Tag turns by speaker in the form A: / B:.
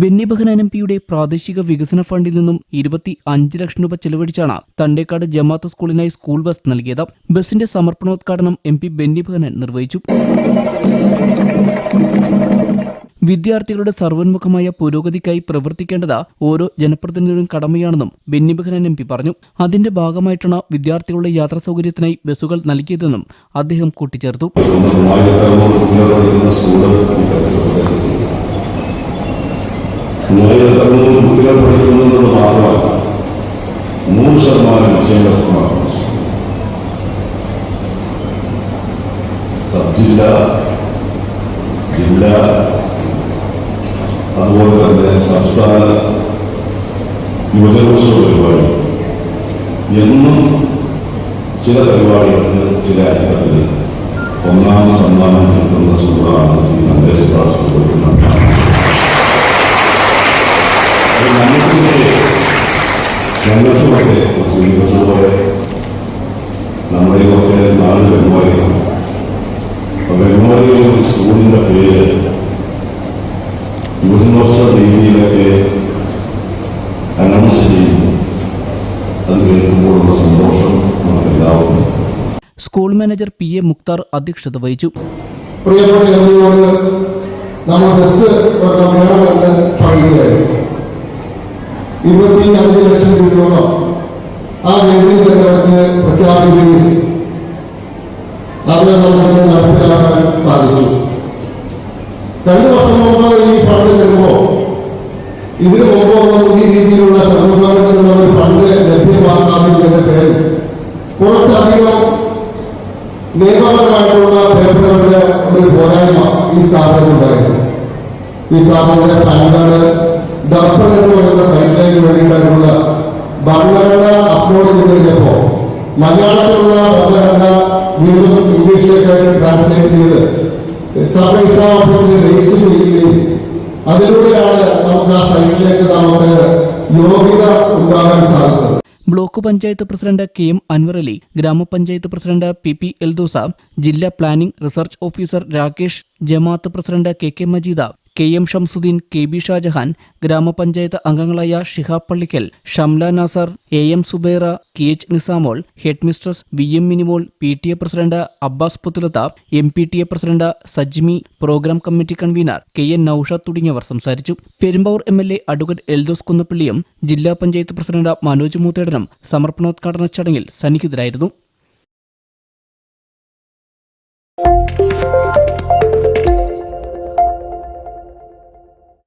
A: Benny N M പിയുടെ പ്രാദേശിക വികസന ഫണ്ടിൽ നിന്നും ഇരുപത്തി അഞ്ച് ലക്ഷം രൂപ ചെലവഴിച്ചാണ് തണ്ടേക്കാട് ജമാഅത്ത് സ്കൂളിനായി സ്കൂൾ ബസ് നൽകിയത്. ബസിന്റെ സമർപ്പണോദ്ഘാടനം എം പി ബെന്നി ബെഹനാൻ നിർവഹിച്ചു. വിദ്യാർത്ഥികളുടെ സർവോന്മുഖമായ പുരോഗതിക്കായി പ്രവർത്തിക്കേണ്ടത് ഓരോ ജനപ്രതിനിധിയുടെയും കടമയാണെന്നും ബെന്നി ബെഹനാൻ എം പി പറഞ്ഞു. അതിന്റെ ഭാഗമായിട്ടാണ് വിദ്യാർത്ഥികളുടെ യാത്രാ സൗകര്യത്തിനായി ബസ്സുകൾ നൽകിയതെന്നും അദ്ദേഹം കൂട്ടിച്ചേർത്തു.
B: ഈ പരിസരപ്രദേശത്ത് മൂവായിരത്തറുന്നൂറ് കുട്ടികൾ പഠിക്കുന്നത് മാത്രമല്ല നൂറ് ശതമാനം വിജയം കരസ്ഥമാക്കുന്നു സബ് ജില്ല ജില്ല അതുപോലെ തന്നെ സംസ്ഥാന യുവജനോത്സവ പരിപാടി എന്നും ചില പരിപാടികൾക്ക് ചില അർത്ഥത്തിൽ ഒന്നാം സമ്മാനം കിട്ടുന്ന സ്കൂളാണ് ഈ നന്ദേശ സ്കൂൾ ഞങ്ങൾക്കുമൊക്കെ ശ്രീകൃഷ്ണ പോലെ നമ്മുടെയൊക്കെ നാല് ബഹുമാനികളാണ് അപ്പൊ വെമ്മാരിയിലെ ഒരു സ്കൂളിന്റെ പേര് യുവജനോത്സവ രീതിയിലൊക്കെ അനൗൺസ് ചെയ്യുന്നു അത് കേൾക്കുമ്പോഴുള്ള സന്തോഷം നമുക്ക്
A: school manager P A Mukhtar അധ്യക്ഷത വഹിച്ചു.
C: പ്രിയപ്പെട്ട നമ്മൾ ബസ് വേണമെന്ന് ഇരുപത്തി അഞ്ച് ലക്ഷം രൂപയോളം ആ വേദിയിൽ തന്നെ വെച്ച് പ്രഖ്യാപിക്കുകയും അത് നമുക്ക് നടപ്പിലാക്കാൻ സാധിച്ചു. രണ്ടു വർഷം മുമ്പ് ഈ ഫണ്ട് വരുമ്പോൾ ഇതിനു മുമ്പൊന്നും ഈ രീതിയിലുള്ള സംരംഭങ്ങളിൽ നിന്നുള്ള ഫണ്ട് ലഭ്യമാക്കാതിന്റെ പേരിൽ കുറച്ചധികം നിയമപരമായിട്ടുള്ള പേപ്പറുകളുടെ ഒരു പോരായ്മ ഈ സ്ഥാപനത്തിലുണ്ടായിരുന്നു ഈ സ്ഥാപനത്തിലെ പാൻകാർഡ് ദർപ്പൺ എന്ന് പറയുന്ന സൈറ്റിലേക്ക് വേണ്ടിയിട്ടുള്ള ഭരണഘടന അപ്ലോഡ് ചെയ്ത് കഴിഞ്ഞപ്പോ മലയാളത്തിലുള്ള ഭരണഘടന വീണ്ടും ഇംഗ്ലീഷിലേക്കായിട്ട് ട്രാൻസ്ലേറ്റ് ചെയ്ത് എക്സാം ഓഫീസിൽ രജിസ്റ്റർ ചെയ്യുകയും അതിലൂടെയാണ് നമുക്ക് ആ സൈറ്റിലേക്ക് നമുക്ക് യോഗ്യത ഉണ്ടാകാൻ സാധിച്ചത്.
A: Block panchayat president K M Ali grama panchayat president P P Eldhose ജില്ലാ planning research officer Rakesh Jamaat president K K Majeed K M Shamsuddin K B Shahjahan grama panchayat അംഗങ്ങളായ Shihab Pallikkal Shamla Nasar A M Zubaira K H Nisamol headmistress V M Minimol P T A president Abbas Puthulath M P T A president Sajmi programme committee convener K N Naushad തുടങ്ങിയവർ സംസാരിച്ചു. Perumbavoor M L A advocate Eldhose കുന്നപ്പള്ളിയും ജില്ലാ panchayat president Manoj മൂത്തേടനും സമർപ്പണോദ്ഘാടന ചടങ്ങിൽ സന്നിഹിതരായിരുന്നു.